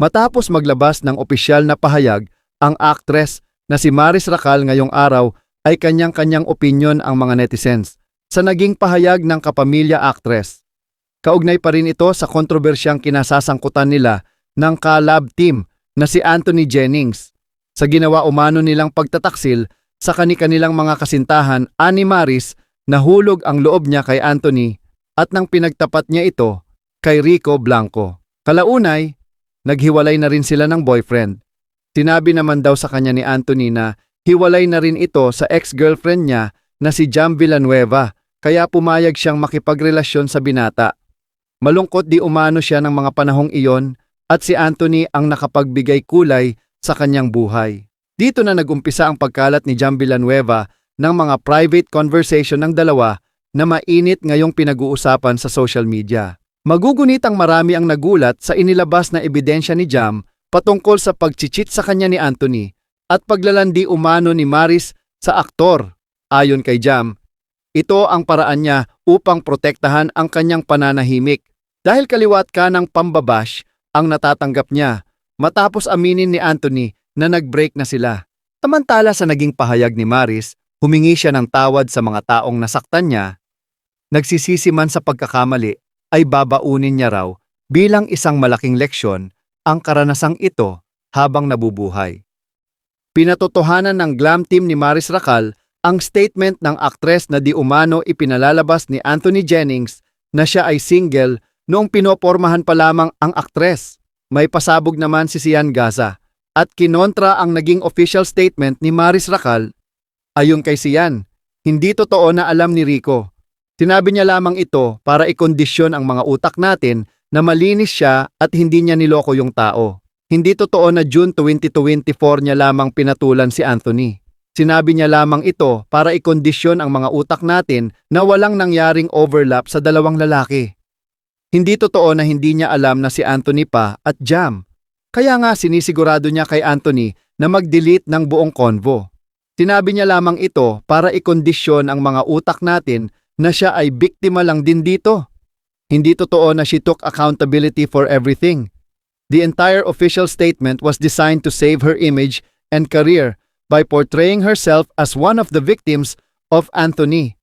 Matapos maglabas ng opisyal na pahayag, ang actress na si Maris Racal ngayong araw ay kanyang-kanyang opinyon ang mga netizens sa naging pahayag ng kapamilya actress. Kaugnay pa rin ito sa kontrobersyang kinasasangkutan nila ng kalab team na si Anthony Jennings sa ginawa umano nilang pagtataksil sa kani-kanilang mga kasintahan ani Maris nahulog ang loob niya kay Anthony at nang pinagtapat niya ito kay Rico Blanco. Kalaunay, naghiwalay na rin sila ng boyfriend. Sinabi naman daw sa kanya ni Anthony na hiwalay na rin ito sa ex-girlfriend niya na si Jam Villanueva kaya pumayag siyang makipagrelasyon sa binata. Malungkot di umano siya ng mga panahong iyon at si Anthony ang nakapagbigay kulay sa kanyang buhay. Dito na nagumpisa ang pagkalat ni Jam Villanueva ng mga private conversation ng dalawa na mainit ngayong pinag-uusapan sa social media. Magugunit ang marami ang nagulat sa inilabas na ebidensya ni Jam patungkol sa pagchichit sa kanya ni Anthony at paglalandi umano ni Maris sa aktor. Ayon kay Jam, ito ang paraan niya upang protektahan ang kanyang pananahimik dahil kaliwat ka ng pambabash ang natatanggap niya matapos aminin ni Anthony na nag-break na sila. Samantala sa naging pahayag ni Maris, humingi siya ng tawad sa mga taong nasaktan niya. Nagsisisi man sa pagkakamali ay babaunin niya raw bilang isang malaking leksyon ang karanasang ito habang nabubuhay. Pinatotohanan ng glam team ni Maris Racal ang statement ng aktres na di umano ipinalalabas ni Anthony Jennings na siya ay single noong pinopormahan pa lamang ang aktres. May pasabog naman si Sian Gaza at kinontra ang naging official statement ni Maris Racal. Ayon kay Sian, hindi totoo na alam ni Rico. Sinabi niya lamang ito para ikondisyon ang mga utak natin na malinis siya at hindi niya niloko yung tao. Hindi totoo na June 2024 niya lamang pinatulan si Anthony. Sinabi niya lamang ito para ikondisyon ang mga utak natin na walang nangyaring overlap sa dalawang lalaki. Hindi totoo na hindi niya alam na si Anthony pa at Jam. Kaya nga sinisigurado niya kay Anthony na mag-delete ng buong convo. Sinabi niya lamang ito para ikondisyon ang mga utak natin na siya ay biktima lang din dito. Hindi totoo na she took accountability for everything. The entire official statement was designed to save her image and career by portraying herself as one of the victims of Anthony.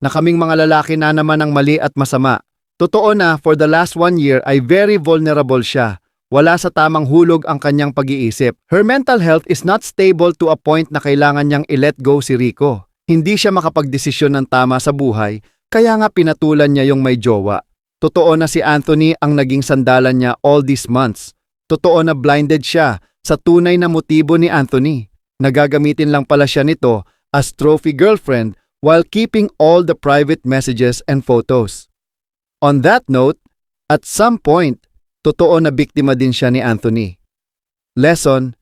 Na kaming mga lalaki na naman ang mali at masama. Totoo na for the last one year ay very vulnerable siya. Wala sa tamang hulog ang kanyang pag-iisip. Her mental health is not stable to a point na kailangan niyang i-let go si Rico. Hindi siya makapagdesisyon ng tama sa buhay, kaya nga pinatulan niya yung may jowa. Totoo na si Anthony ang naging sandalan niya all these months. Totoo na blinded siya sa tunay na motibo ni Anthony. Nagagamitin lang pala siya nito as trophy girlfriend while keeping all the private messages and photos. On that note, at some point, totoo na biktima din siya ni Anthony. Lesson,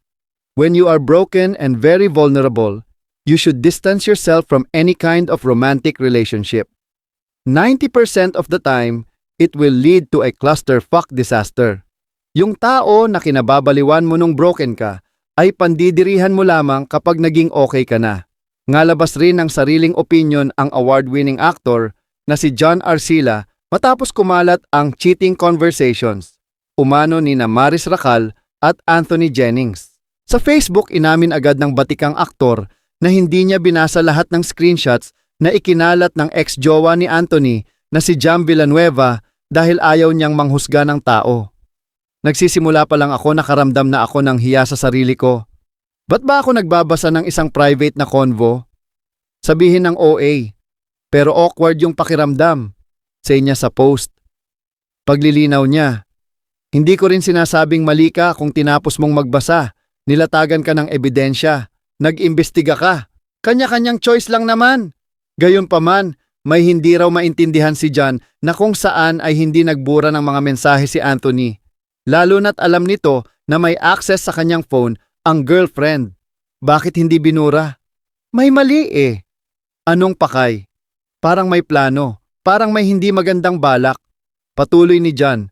when you are broken and very vulnerable, you should distance yourself from any kind of romantic relationship. 90% of the time, it will lead to a clusterfuck disaster. Yung tao na kinababaliwan mo nung broken ka, ay pandidirihan mo lamang kapag naging okay ka na. Ngalabas rin ng sariling opinion ang award-winning actor na si John Arcila matapos kumalat ang cheating conversations, umano ni na Maris Racal at Anthony Jennings. Sa Facebook inamin agad ng batikang aktor na hindi niya binasa lahat ng screenshots na ikinalat ng ex-jowa ni Anthony na si Jam Villanueva dahil ayaw niyang manghusga ng tao. Nagsisimula pa lang ako nakaramdam na ako ng hiya sa sarili ko. Ba't ba ako nagbabasa ng isang private na convo? Sabihin ng OA. Pero awkward yung pakiramdam. Say niya sa post. Paglilinaw niya. Hindi ko rin sinasabing mali ka kung tinapos mong magbasa. Nilatagan ka ng ebidensya. Nag-imbestiga ka. Kanya-kanyang choice lang naman. Gayon pa man, may hindi raw maintindihan si John na kung saan ay hindi nagbura ng mga mensahe si Anthony. Lalo na't alam nito na may access sa kanyang phone ang girlfriend. Bakit hindi binura? May mali eh. Anong pakay? Parang may plano. Parang may hindi magandang balak. Patuloy ni John.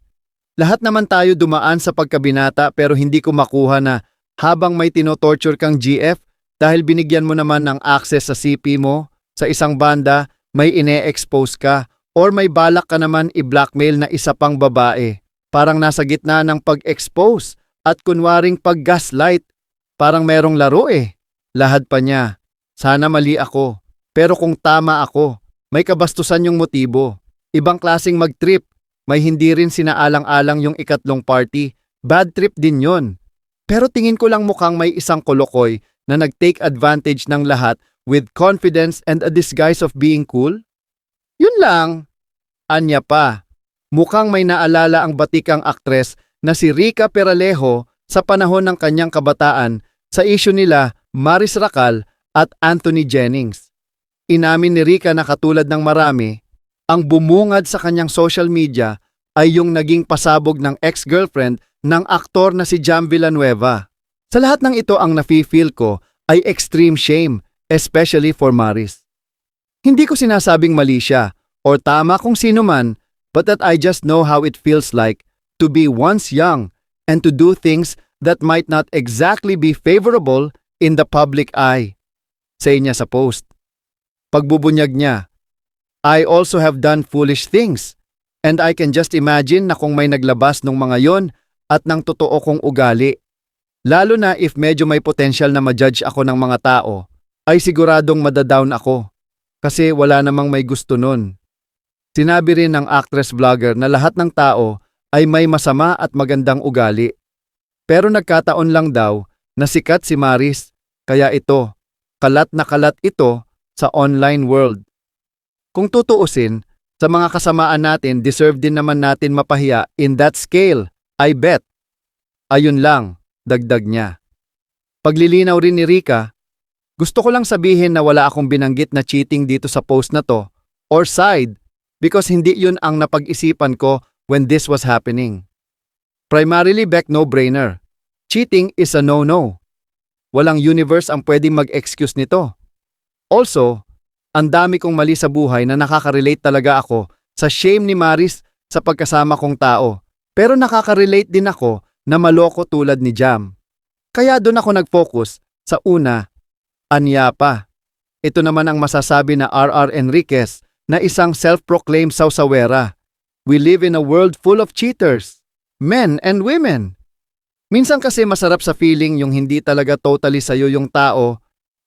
Lahat naman tayo dumaan sa pagkabinata pero hindi ko makuha na habang may tinotorture kang GF dahil binigyan mo naman ng access sa CP mo, sa isang banda, may ine-expose ka or may balak ka naman i-blackmail na isa pang babae. Parang nasa gitna ng pag-expose At kunwaring pag-gaslight, parang merong laro eh. Lahad pa niya. Sana mali ako. Pero kung tama ako, may kabastusan yung motibo. Ibang klasing mag-trip. May hindi rin sinaalang-alang yung ikatlong party. Bad trip din yon. Pero tingin ko lang mukhang may isang kolokoy na nag-take advantage ng lahat with confidence and a disguise of being cool? Yun lang. Anya pa. Mukhang may naalala ang batikang aktres na si Rica Peralejo sa panahon ng kanyang kabataan sa isyu nila Maris Racal at Anthony Jennings. Inamin ni Rica na katulad ng marami, ang bumungad sa kanyang social media ay yung naging pasabog ng ex-girlfriend ng aktor na si Jam Villanueva. Sa lahat ng ito ang nafe-feel ko ay extreme shame, especially for Maris. Hindi ko sinasabing mali siya or tama kung sino man, but that I just know how it feels like to be once young and to do things that might not exactly be favorable in the public eye. Say niya sa post. Pagbubunyag niya, I also have done foolish things and I can just imagine na kung may naglabas ng mga yon at ng totoo kong ugali. Lalo na if medyo may potential na ma-judge ako ng mga tao, ay siguradong madadown ako kasi wala namang may gusto nun. Sinabi rin ng actress vlogger na lahat ng tao ay may masama at magandang ugali. Pero nagkataon lang daw na sikat si Maris, kaya ito, kalat na kalat ito sa online world. Kung tutuusin, sa mga kasamaan natin, deserve din naman natin mapahiya in that scale, I bet. Ayun lang, dagdag niya. Paglilinaw rin ni Rika, gusto ko lang sabihin na wala akong binanggit na cheating dito sa post na to, or side, because hindi yun ang napag-isipan ko when this was happening. Primarily Beck no-brainer. Cheating is a no-no. Walang universe ang pwedeng mag-excuse nito. Also, ang dami kong mali sa buhay na nakaka-relate talaga ako sa shame ni Maris sa pagkasama kong tao. Pero nakaka-relate din ako na maloko tulad ni Jam. Kaya doon ako nag-focus sa una, anya pa. Ito naman ang masasabi na R.R. Enriquez na isang self-proclaimed sausawera. We live in a world full of cheaters, men and women. Minsan kasi masarap sa feeling yung hindi talaga totally sa'yo yung tao,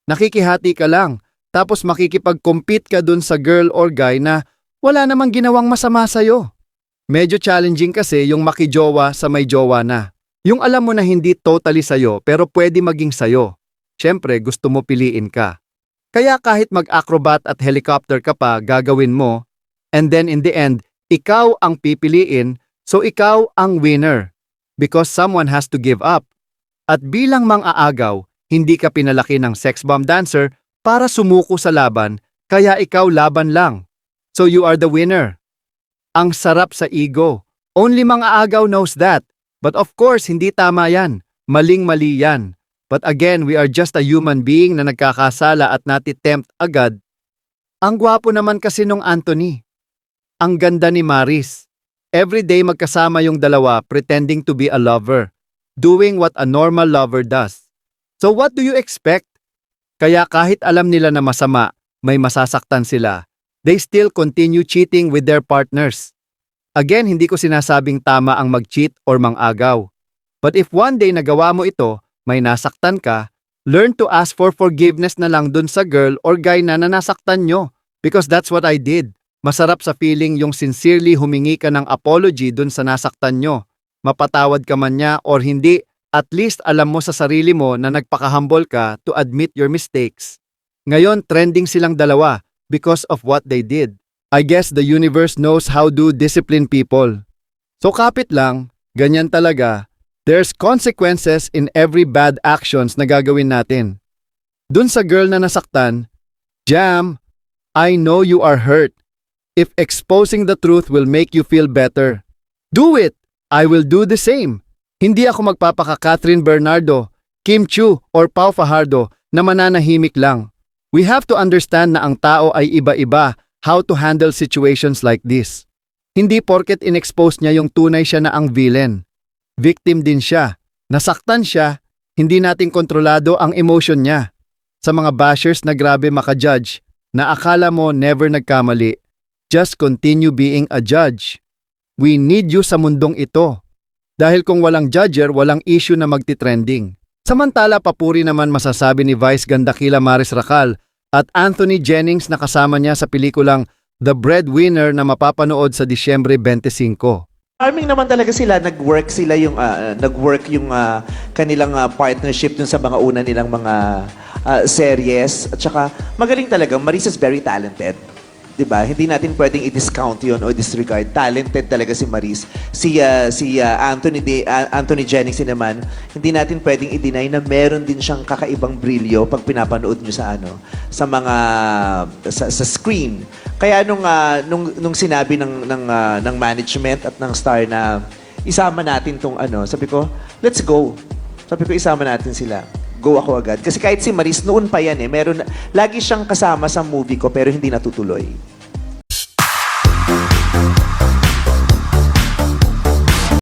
nakikihati ka lang, tapos makikipag-compete ka dun sa girl or guy na wala namang ginawang masama sa'yo. Medyo challenging kasi yung makijowa sa may jowa na. Yung alam mo na hindi totally sa'yo pero pwede maging sa'yo. Siyempre gusto mo piliin ka. Kaya kahit mag-acrobat at helicopter ka pa gagawin mo, and then in the end, ikaw ang pipiliin, so ikaw ang winner. Because someone has to give up. At bilang mang-aagaw, hindi ka pinalaki ng sex bomb dancer para sumuko sa laban, kaya ikaw laban lang. So you are the winner. Ang sarap sa ego. Only mga agaw knows that. But of course, hindi tama yan. Maling-mali yan. But again, we are just a human being na nagkakasala at natitempt agad. Ang gwapo naman kasi nung Anthony. Ang ganda ni Maris. Every day magkasama yung dalawa pretending to be a lover. Doing what a normal lover does. So what do you expect? Kaya kahit alam nila na masama, may masasaktan sila, they still continue cheating with their partners. Again, hindi ko sinasabing tama ang mag-cheat or mang-agaw. But if one day nagawa mo ito, may nasaktan ka, learn to ask for forgiveness na lang dun sa girl or guy na nanasaktan nyo. Because that's what I did. Masarap sa feeling yung sincerely humingi ka ng apology dun sa nasaktan nyo. Mapatawad ka man niya or hindi, at least alam mo sa sarili mo na nagpakahambol ka to admit your mistakes. Ngayon, trending silang dalawa because of what they did. I guess the universe knows how to discipline people. So kapit lang, ganyan talaga. There's consequences in every bad actions na gagawin natin. Dun sa girl na nasaktan, Jam, I know you are hurt. If exposing the truth will make you feel better, do it! I will do the same. Hindi ako magpapaka Catherine Bernardo, Kim Chu, or Pau Fajardo na mananahimik lang. We have to understand na ang tao ay iba-iba how to handle situations like this. Hindi porket inexpose niya yung tunay siya na ang villain. Victim din siya. Nasaktan siya, hindi natin kontrolado ang emotion niya. Sa mga bashers na grabe makajudge, na akala mo never nagkamali, just continue being a judge. We need you sa mundong ito. Dahil kung walang judger, walang issue na magti-trending. Samantala, papuri naman masasabi ni Vice Gandakila Maris Racal at Anthony Jennings na kasama niya sa pelikulang The Breadwinner na mapapanood sa Disyembre 25. Charming naman talaga sila, nag-work sila yung ah, nag-work yung ah, kanilang ah, partnership dun sa mga una nilang mga ah, series at saka magaling talaga. Marisa is very talented. 'Di ba? Hindi natin pwedeng i-discount 'yon o disregard. Talented talaga si Maris. Si ah, si ah, Anthony De, ah, Anthony Jennings naman, hindi natin pwedeng i-deny na meron din siyang kakaibang brilyo pag pinapanood niyo sa ano, sa mga sa, sa screen. Kaya nung ah, nung nung sinabi ng ng ah, ng management at ng star na isama natin tong ano, sabi ko, let's go. Sabi ko isama natin sila. Go ako agad. Kasi kahit si Maris noon pa yan eh, meron lagi siyang kasama sa movie ko pero hindi natutuloy.